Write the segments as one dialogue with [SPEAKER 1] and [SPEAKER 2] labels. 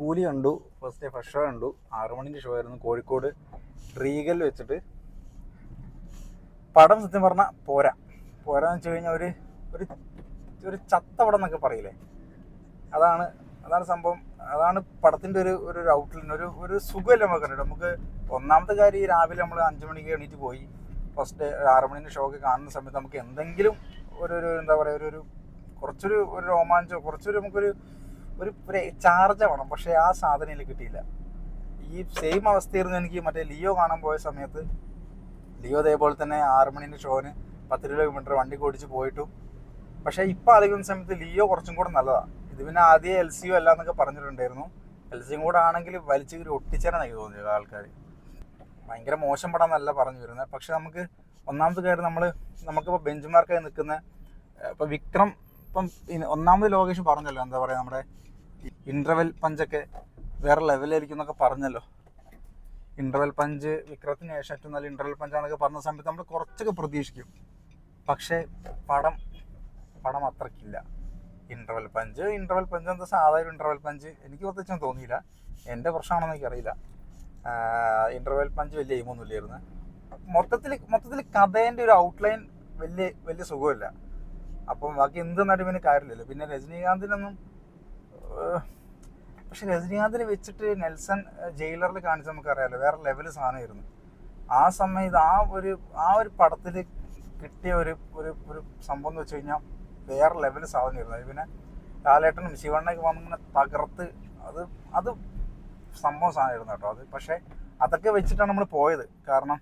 [SPEAKER 1] കൂലി കണ്ടു. First day first show കണ്ടു. ആറു മണിന്റെ ഷോ ആയിരുന്നു. കോഴിക്കോട് റീഗൽ വെച്ചിട്ട്. പടം സത്യം പറഞ്ഞാൽ പോരാ. പോരാന്ന് വെച്ച് കഴിഞ്ഞാൽ ഒരു ഒരു ഒരു ചത്ത പടം എന്നൊക്കെ പറയില്ലേ? അതാണ് അതാണ് സംഭവം. അതാണ് പടത്തിന്റെ ഒരു ഒരു ഔട്ട്ലൈൻ ഒരു ഒരു സുഖമല്ല നമുക്ക് കണ്ടിട്ട്? നമുക്ക് ഒന്നാമത്തെ കാര്യം ഈ രാവിലെ നമ്മൾ അഞ്ച് മണിക്ക് എണീറ്റ് പോയി. ഫസ്റ്റ് ആറു മണിന്റെ ഷോ ഒക്കെ കാണുന്ന സമയത്ത് നമുക്ക് എന്തെങ്കിലും ഒരു ഒരു എന്താ പറയുക ഒരു ഒരു കുറച്ചൊരു ഒരു രോമാഞ്ചോ കുറച്ചൊരു നമുക്കൊരു ഒരു ചാർജ് ആവണം പക്ഷേ ആ സാധനം എനിക്ക് കിട്ടിയില്ല. ഈ സെയിം അവസ്ഥയായിരുന്നു എനിക്ക് മറ്റേ ലിയോ കാണാൻ പോയ സമയത്ത്. ലിയോ അതേപോലെ തന്നെ ആറ് മണിന്റെ ഷോന് പത്ത് കിലോമീറ്റർ വണ്ടി ഓടിച്ച് പോയിട്ടും. പക്ഷേ ഇപ്പം ആലോചിക്കുന്ന സമയത്ത് ലിയോ കുറച്ചും കൂടെ നല്ലതാണ് ഇത് പിന്നെ ആദ്യം എൽ സിയോ അല്ല എന്നൊക്കെ പറഞ്ഞിട്ടുണ്ടായിരുന്നു. എൽ സിയും കൂടെ ആണെങ്കിൽ വലിച്ചു കയറി ഒട്ടിച്ചേരാൻ എനിക്ക് തോന്നിയത് ആൾക്കാർ ഭയങ്കര മോശം പടം എന്നല്ല പറഞ്ഞു വരുന്നത്. പക്ഷേ നമുക്ക് ഒന്നാമത്തെ കാര്യം നമ്മൾ നമുക്കിപ്പോൾ ബെഞ്ച് മാർക്കായി നിൽക്കുന്ന ഇപ്പോൾ വിക്രം ഇപ്പം ഒന്നാമത് ലോകേഷ് പറഞ്ഞല്ലോ. എന്താ പറയുക നമ്മുടെ ഇന്റർവെൽ പഞ്ചൊക്കെ വേറെ ലെവലായിരിക്കും എന്നൊക്കെ പറഞ്ഞല്ലോ. ഇന്റർവെൽ പഞ്ച് വിക്രത്തിന് ശേഷം ഏറ്റവും നല്ല ഇന്റർവെൽ പഞ്ചാന്നൊക്കെ പറഞ്ഞ സമയത്ത് നമ്മൾ കുറച്ചൊക്കെ പ്രതീക്ഷിക്കും. പക്ഷേ പടം പടം അത്രക്കില്ല. ഇന്റർവൽ പഞ്ച് ഇന്റർവൽ പഞ്ച് എന്താ സാധാരണ ഇന്റർവെൽ പഞ്ച് എനിക്ക് പ്രത്യേകിച്ചും തോന്നിയില്ല. എന്റെ പ്രശ്നമാണെന്ന് എനിക്കറിയില്ല. ഇന്റർവെൽ പഞ്ച് വലിയ എയിമൊന്നുമില്ലായിരുന്നു മൊത്തത്തിൽ മൊത്തത്തിൽ കഥേന്റെ ഒരു ഔട്ട്ലൈൻ വലിയ വലിയ സുഖമില്ല. അപ്പം ബാക്കി എന്ത് നടുവിന് കാര്യമില്ലല്ലോ. പിന്നെ രജനീകാന്തിനൊന്നും പക്ഷെ രജനീകാന്തിനെ വെച്ചിട്ട് നെൽസൺ ജയിലറിൽ കാണിച്ച് നമുക്കറിയാലോ വേറെ ലെവൽ സാധനമായിരുന്നു. ആ സമയത്ത് ആ ഒരു ആ ഒരു പടത്തിൽ കിട്ടിയ ഒരു ഒരു ഒരു സംഭവം എന്ന് വെച്ച് കഴിഞ്ഞാൽ വേറെ ലെവൽ സാധനമായിരുന്നു. പിന്നെ ലാലേട്ടനും ശിവണ്ണയൊക്കെ വന്നിങ്ങനെ തകർത്ത് അത് അത് സംഭവം സാധനമായിരുന്നു കേട്ടോ അത്. പക്ഷേ അതൊക്കെ വെച്ചിട്ടാണ് നമ്മൾ പോയത്. കാരണം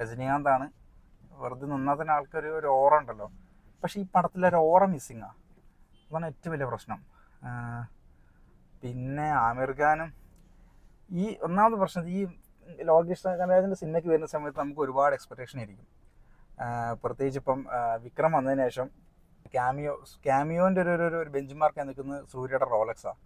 [SPEAKER 1] രജനീകാന്താണ് വെറുതെ നിന്നാൽ തന്നെ ആൾക്കൊരു ഒരു ഓറ ഉണ്ടല്ലോ. പക്ഷേ ഈ പടത്തിലൊരു ഓറ മിസ്സിങ്ങാണ് അതാണ് ഏറ്റവും വലിയ പ്രശ്നം. പിന്നെ ആമിർ ഖാനും ഈ ഒന്നാമത് പ്രശ്നം ഈ ലോകേഷ് കനരാജിന്റെ സിനിമയ്ക്ക് വരുന്ന സമയത്ത് നമുക്ക് ഒരുപാട് എക്സ്പെക്ടേഷൻ ആയിരിക്കും പ്രത്യേകിച്ച് ഇപ്പം വിക്രം വന്നതിന് ശേഷം ക്യാമിയോ ക്യാമിയോന്റെ ഒരു ഒരു- ഒരു ബെഞ്ച് മാർക്ക് നിൽക്കുന്നത് സൂര്യയുടെ റോളക്സാണ്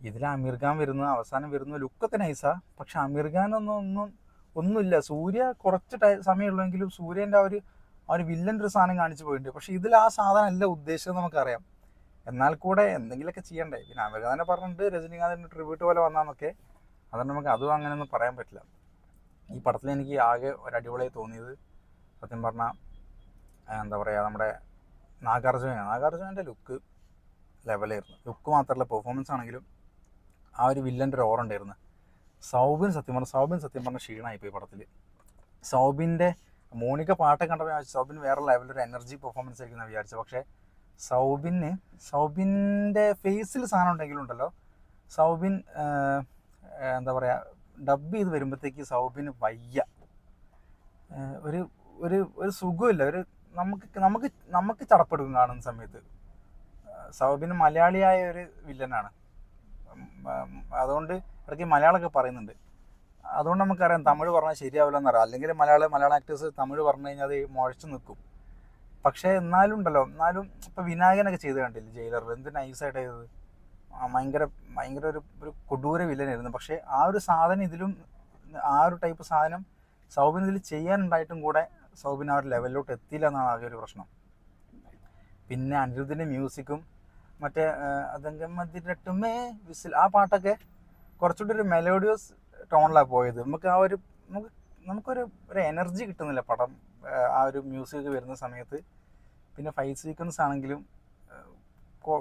[SPEAKER 1] ഇതിൽ അമീർ ഖാൻ വരുന്നു അവസാനം വരുന്നു ലുക്കൊക്കെ നൈസാ പക്ഷെ അമീർ ഖാൻ ഒന്നും ഒന്നും ഒന്നുമില്ല. സൂര്യ കുറച്ച് ടൈ സമയമുള്ളെങ്കിലും സൂര്യന്റെ ആ ഒരു ആ ഒരു വില്ലന്റെ ഒരു സാധനം കാണിച്ചു പോയിട്ടുണ്ട്. പക്ഷേ ഇതിൽ ആ സാധനം അല്ല ഉദ്ദേശിച്ചത് നമുക്കറിയാം. എന്നാൽ കൂടെ എന്തെങ്കിലുമൊക്കെ ചെയ്യണ്ടേ? പിന്നെ അവർ തന്നെ പറഞ്ഞിട്ട് രജനീകാന്തിന്റെ ട്രിബ്യൂട്ട് പോലെ വന്നാന്നൊക്കെ. അതുകൊണ്ട് നമുക്ക് അതും അങ്ങനെയൊന്നും പറയാൻ പറ്റില്ല. ഈ പടത്തിൽ എനിക്ക് ആകെ ഒരു അടിപൊളിയായി തോന്നിയത് സത്യം പറഞ്ഞാൽ എന്താ പറയുക നമ്മുടെ നാഗാർജുന നാഗാർജുനന്റെ ലുക്ക് ലെവലായിരുന്നു ലുക്ക് മാത്രമല്ല പെർഫോമൻസ് ആണെങ്കിലും ആ ഒരു വില്ലന്റെ ഒരു ഓറ ഉണ്ടായിരുന്നു. സൗബിൻ സത്യം പറഞ്ഞ സൗബിൻ സത്യം പറഞ്ഞ ക്ഷീണമായിപ്പോയി പടത്തിൽ സൗബിന്റെ മോണിക്ക പാട്ട് കണ്ടപ്പോൾ സൗബിൻ വേറെ ലെവലൊരു എനർജി പെർഫോമൻസ് ആയിരിക്കും വിചാരിച്ചു പക്ഷേ സൗബിന് സൗബിന്റെ ഫേസിൽ സാധനം ഉണ്ടെങ്കിലും ഉണ്ടല്ലോ സൗബിൻ എന്താ പറയുക ഡബ് ചെയ്ത് വരുമ്പോഴത്തേക്ക് സൗബിന് വയ്യ. ഒരു ഒരു ഒരു സുഖമില്ല ഒരു നമുക്ക് നമുക്ക് നമുക്ക് ചടപ്പെടുക്കും കാണുന്ന സമയത്ത്. സൗബിന് മലയാളിയായ ഒരു വില്ലനാണ്. അതുകൊണ്ട് ഇടയ്ക്ക് മലയാളമൊക്കെ പറയുന്നുണ്ട്. അതുകൊണ്ട് നമുക്കറിയാം തമിഴ് പറഞ്ഞാൽ ശരിയാവില്ല എന്നറിയാം അല്ലെങ്കിൽ മലയാളം മലയാളം ആക്ടേഴ്സ് തമിഴ് പറഞ്ഞു കഴിഞ്ഞാൽ അത് മുഴച്ചു നിൽക്കും. പക്ഷേ എന്നാലും ഉണ്ടല്ലോ എന്നാലും ഇപ്പം വിനായകനൊക്കെ ചെയ്ത് കണ്ടില്ല ജയിലർ എന്ത് നൈസായിട്ട് ചെയ്തത്? ഭയങ്കര ഭയങ്കര ഒരു ഒരു കൊടൂര വില്ലനായിരുന്നു പക്ഷേ ആ ഒരു സാധനം ഇതിലും ആ ഒരു ടൈപ്പ് സാധനം സൗബിൻ ഇതിൽ ചെയ്യാനുണ്ടായിട്ടും കൂടെ സൗബിൻ ആ ഒരു ലെവലിലോട്ട് എത്തിയില്ല എന്നാണ് ആകെ ഒരു പ്രശ്നം. പിന്നെ അനിരുദ്ധിന്റെ മ്യൂസിക്കും മറ്റേ അതങ്കമ്മതിരട്ടുമേ വിസിൽ ആ പാട്ടൊക്കെ കുറച്ചുകൂടി ഒരു മെലോഡിയസ് ടോണിലാണ് പോയത്. നമുക്ക് ആ ഒരു നമുക്ക് നമുക്കൊരു ഒരു എനർജി കിട്ടുന്നില്ല പടം ആ, ഒരു മ്യൂസിക് വരുന്ന സമയത്ത്. പിന്നെ ഫൈറ്റ് സീക്വൻസ് ആണെങ്കിലും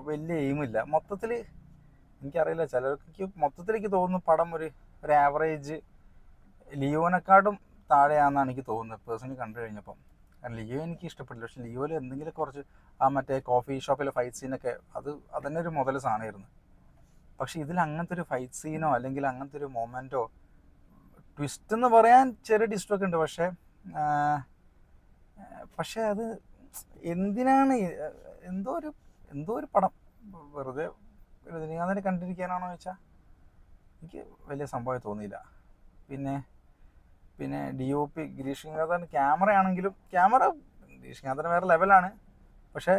[SPEAKER 1] വലിയ എയിമില്ല മൊത്തത്തിൽ എനിക്കറിയില്ല ചിലർക്ക് മൊത്തത്തിലേക്ക് തോന്നുന്നു പടം ഒരു ഒരു ആവറേജ് ലിയോനെക്കാട്ടും താഴെയാണെന്നാണ് എനിക്ക് തോന്നുന്നത്. പേഴ്സണലി കണ്ടു കഴിഞ്ഞപ്പം. കാരണം ലിയോ എനിക്ക് ഇഷ്ടപ്പെട്ടില്ല. പക്ഷെ ലിയോയിൽ എന്തെങ്കിലും കുറച്ച് ആ മറ്റേ കോഫി ഷോപ്പിലെ ഫൈറ്റ് സീനൊക്കെ അത് അതന്നെ ഒരു മുതൽ സാധനമായിരുന്നു. പക്ഷേ ഇതിൽ അങ്ങനത്തെ ഒരു ഫൈറ്റ് സീനോ അല്ലെങ്കിൽ അങ്ങനത്തെ ഒരു മൊമെന്റോ ട്വിസ്റ്റ് എന്ന് പറയാൻ ചെറിയ ട്വിസ്റ്റൊക്കെ ഉണ്ട്. പക്ഷേ പക്ഷേ അത് എന്തിനാണ് എന്തോ ഒരു എന്തോ ഒരു പടം. വെറുതെ രജനീകാന്തിനെ കണ്ടിരിക്കാനാണോ ചോദിച്ചാൽ എനിക്ക് വലിയ സംഭവമായി തോന്നിയില്ല. പിന്നെ പിന്നെ D O P Girishnathan camera ആണെങ്കിലും ക്യാമറ ഗിരീഷ്നാഥന് വേറെ ലെവലാണ് പക്ഷേ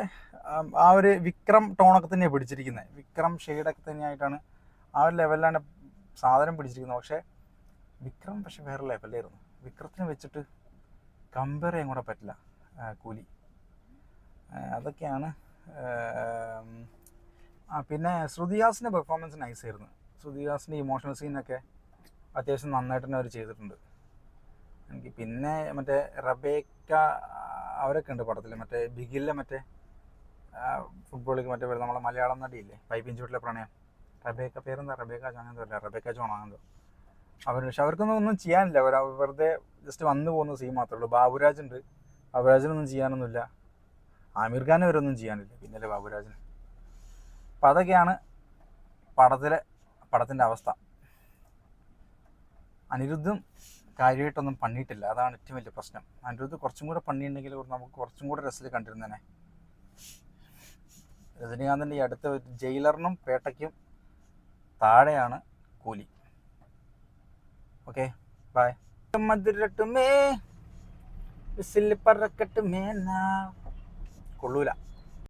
[SPEAKER 1] ആ ഒരു വിക്രം ടോണൊക്കെ തന്നെയാണ് പിടിച്ചിരിക്കുന്നത് വിക്രം ഷെയ്ഡൊക്കെ തന്നെയായിട്ടാണ് ആ ഒരു ലെവലിലാണ് സാധനം പിടിച്ചിരിക്കുന്നത് പക്ഷേ വിക്രം പക്ഷെ വേറെ ലെവലായിരുന്നു വിക്രത്തിനെ വെച്ചിട്ട് കമ്പയർ ചെയ്യാൻ കൂടെ പറ്റില്ല കൂലി. അതൊക്കെയാണ് പിന്നെ ശ്രുതിഹാസിന്റെ പെർഫോമൻസ് നൈസ് ആയിരുന്നു. ശ്രുതിഹാസിന്റെ ഇമോഷണൽ സീനൊക്കെ അത്യാവശ്യം നന്നായിട്ട് തന്നെ അവർ ചെയ്തിട്ടുണ്ട്. എനിക്ക് പിന്നെ മറ്റേ റബേക്ക അവരൊക്കെ ഉണ്ട് പടത്തിൽ മറ്റേ ബിഗിലെ മറ്റേ ഫുട്ബോളിൽ മറ്റേ നമ്മളെ മലയാളം നടിയില്ലേ പൈപ്പിൻ ചൂട്ടിലെ പ്രണയം. റബേക്ക പേരെന്താ? റബേക്ക ജോൺ എന്തോ റബേക്ക ജോൺ അവർ പക്ഷെ അവർക്കൊന്നും ഒന്നും ചെയ്യാനില്ല. അവർ വെറുതെ ജസ്റ്റ് വന്നു പോകുന്ന സീൻ മാത്രമേ ഉള്ളൂ. ബാബുരാജ് ഉണ്ട് ബാബുരാജിനൊന്നും ചെയ്യാനൊന്നുമില്ല. ആമിർ ഖാൻ ഇവരൊന്നും ചെയ്യാനില്ല. പിന്നല്ലേ ബാബുരാജിന് അപ്പം അതൊക്കെയാണ് പടത്തിലെ പടത്തിന്റെ അവസ്ഥ. അനിരുദ്ധും കാര്യമായിട്ടൊന്നും പണിയിട്ടില്ല. അതാണ് ഏറ്റവും വലിയ പ്രശ്നം. അനിരുദ്ധ് കുറച്ചും കൂടെ പണിയുണ്ടെങ്കിൽ നമുക്ക് കുറച്ചും കൂടെ രസത്തിൽ കണ്ടിരുന്നേനെ. രജനീകാന്തിന്റെ ഈ അടുത്ത ജയിലറിനും പേട്ടയ്ക്കും താഴെയാണ് കൂലി. ഓക്കെ ബായ് മധുരട്ടുമേ വിസിൽ പറക്കട്ടുമേ കൊള്ളൂല.